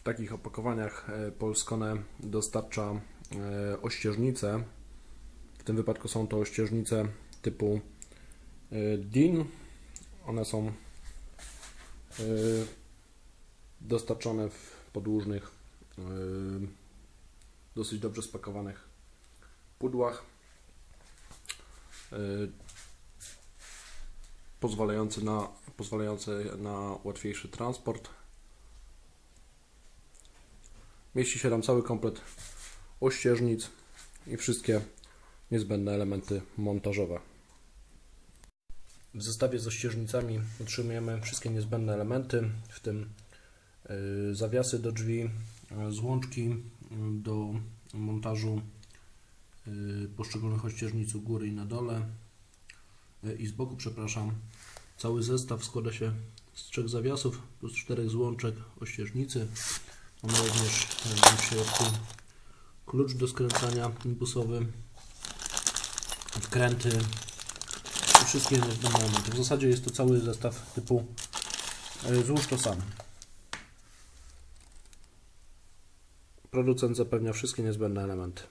W takich opakowaniach e, Polskone dostarcza e, ościeżnice. W tym wypadku są to ościeżnice typu e, DIN. One są dostarczone w podłużnych, dosyć dobrze spakowanych pudłach. Pozwalające na, pozwalające na łatwiejszy transport. Mieści się tam cały komplet ościeżnic i wszystkie niezbędne elementy montażowe. W zestawie z ościeżnicami otrzymujemy wszystkie niezbędne elementy, w tym y, zawiasy do drzwi, y, złączki y, do montażu poszczególnych ościeżnic u góry i na dole i z boku, przepraszam. Cały zestaw składa się z trzech zawiasów plus czterech złączek ościeżnicy. Mamy również e, w środku klucz do skręcania impulsowy, wkręty i wszystkie niezbędne elementy. W zasadzie jest to cały zestaw typu e, złóż to sam. Producent zapewnia wszystkie niezbędne elementy.